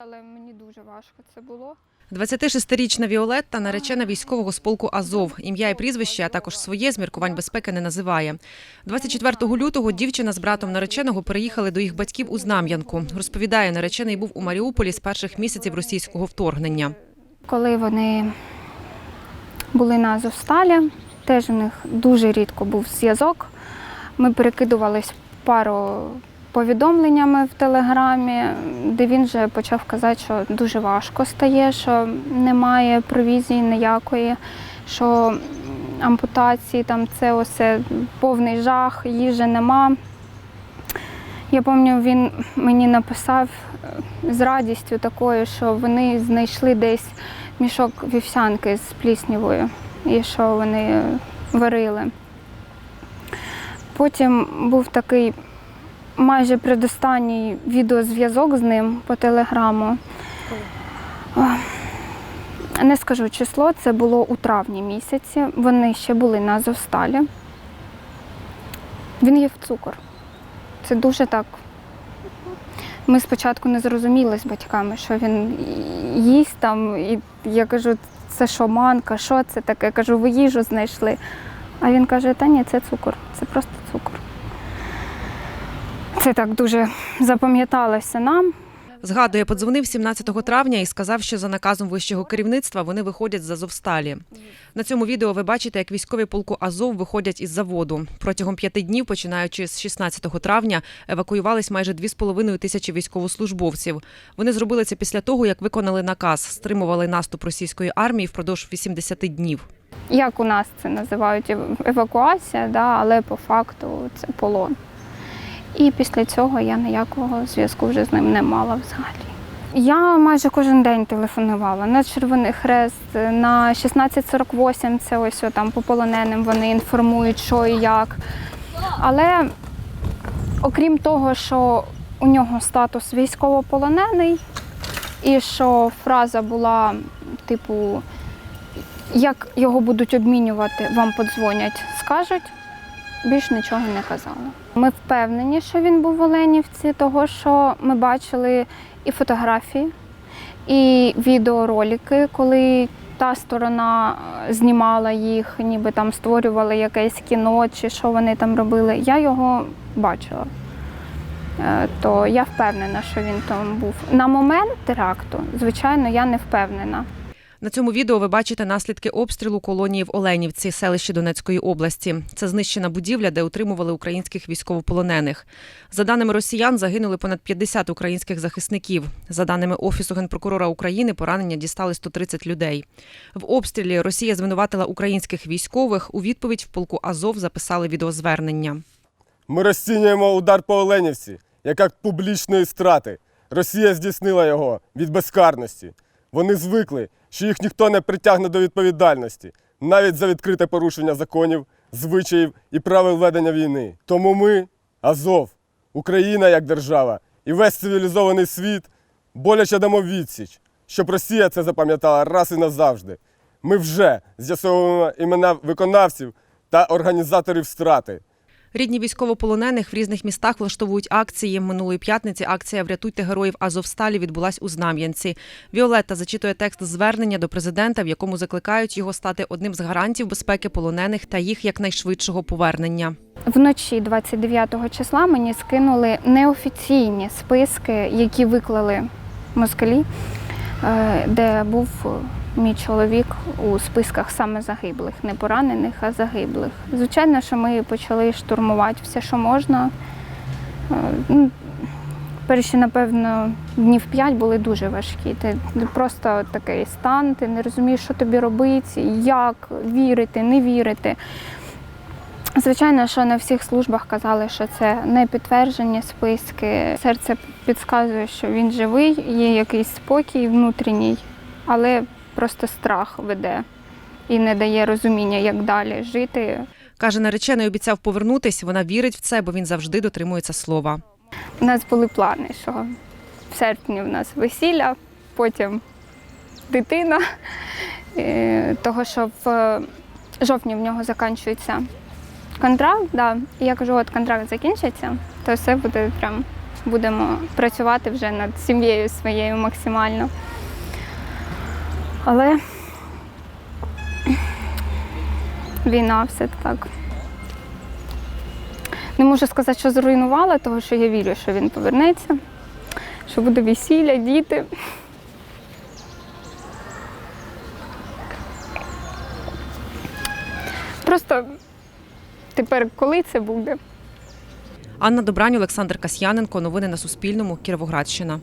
Але мені дуже важко це було. 26-річна Віолетта наречена військового з полку Азов. Ім'я і прізвище, а також своє з міркувань безпеки не називає. 24 лютого дівчина з братом нареченого переїхали до їх батьків у Знам'янку. Розповідає, наречений був у Маріуполі з перших місяців російського вторгнення. Коли вони були на Азовсталі, теж у них дуже рідко був зв'язок. Ми перекидувались пару повідомленнями в телеграмі, де він вже почав казати, що дуже важко стає, що немає провізії ніякої, що ампутації, там це усе повний жах, їжі нема. Я пам'ятаю, він мені написав е, з радістю такою, що вони знайшли десь мішок вівсянки з пліснявою і що вони е, варили. Потім був такий майже предостанній відеозв'язок з ним по телеграму. Не скажу число, це було у травні місяці. Вони ще були на Азовсталі. Він їв цукор. Це дуже так. Ми спочатку не зрозуміли з батьками, що він їсть там, і я кажу, це що, манка, що це таке? Я кажу, ви їжу знайшли. А він каже, та ні, це цукор, це просто цукор. Це так дуже запам'яталося нам. Згадує, подзвонив 17 травня і сказав, що за наказом вищого керівництва вони виходять з Азовсталі. На цьому відео ви бачите, як військові полку Азов виходять із заводу. Протягом п'яти днів, починаючи з 16 травня, евакуювались майже 2,5 тисячі військовослужбовців. Вони зробили це після того, як виконали наказ, стримували наступ російської армії впродовж 80 днів. Як у нас це називають евакуація, да, але по факту це полон. І після цього я ніякого зв'язку вже з ним не мала взагалі. Я майже кожен день телефонувала на Червоний Хрест, на 1648, це ось там по полоненим вони інформують, що і як. Але окрім того, що у нього статус військовополонений, і що фраза була, типу, як його будуть обмінювати, вам подзвонять, скажуть. Більш нічого не казала. Ми впевнені, що він був в Оленівці, того що ми бачили і фотографії, і відеоролики, коли та сторона е, знімала їх, ніби там створювали якесь кіно чи що вони там робили. Я його бачила. Е, То я впевнена, що він там був. На момент теракту, звичайно, я не впевнена. На цьому відео ви бачите наслідки обстрілу колонії в Оленівці, селищі Донецької області. Це знищена будівля, де утримували українських військовополонених. За даними росіян, загинули понад 50 українських захисників. За даними Офісу генпрокурора України, поранення дістали 130 людей. В обстрілі Росія звинуватила українських військових. У відповідь в полку Азов записали відеозвернення. Ми розцінюємо удар по Оленівці як акт публічної страти. Росія здійснила його від безкарності. Вони звикли, що їх ніхто не притягне до відповідальності, навіть за відкрите порушення законів, звичаїв і правил ведення війни. Тому ми, Азов, Україна як держава і весь цивілізований світ боляче дамо відсіч, щоб Росія це запам'ятала раз і назавжди. Ми вже з'ясовуємо імена виконавців та організаторів страти. Рідні військовополонених в різних містах влаштовують акції. Минулої п'ятниці акція Врятуйте героїв Азовсталі відбулась у Знам'янці. Віолетта зачитує текст звернення до президента, в якому закликають його стати одним з гарантів безпеки полонених та їх якнайшвидшого повернення. Вночі 29 числа мені скинули неофіційні списки, які виклали москалі, е, де був мій чоловік у списках саме загиблих, не поранених, а загиблих. Звичайно, що ми почали штурмувати все, що можна. Е, ну, Перші, напевно, днів п'ять були дуже важкі. Ти просто такий стан, ти не розумієш, що тобі робити, як вірити, не вірити. Звичайно, що на всіх службах казали, що це не підтверджені списки. Серце підказує, що він живий, є якийсь спокій внутрішній, але просто страх веде і не дає розуміння, як далі жити. Каже, наречений обіцяв повернутись. Вона вірить в це, бо він завжди дотримується слова. У нас були плани, що в серпні в нас весілля, потім дитина. Е, Того, що в жовтні в нього закінчується контракт. Да. І я кажу, от контракт закінчиться, то все буде прям будемо працювати вже над сім'єю своєю максимально. Але війна все так. Не можу сказати, що зруйнувала, тому що я вірю, що він повернеться, що буде весілля, діти. Просто тепер, коли це буде? Анна Добрань, Олександр Касьяненко. Новини на Суспільному. Кіровоградщина.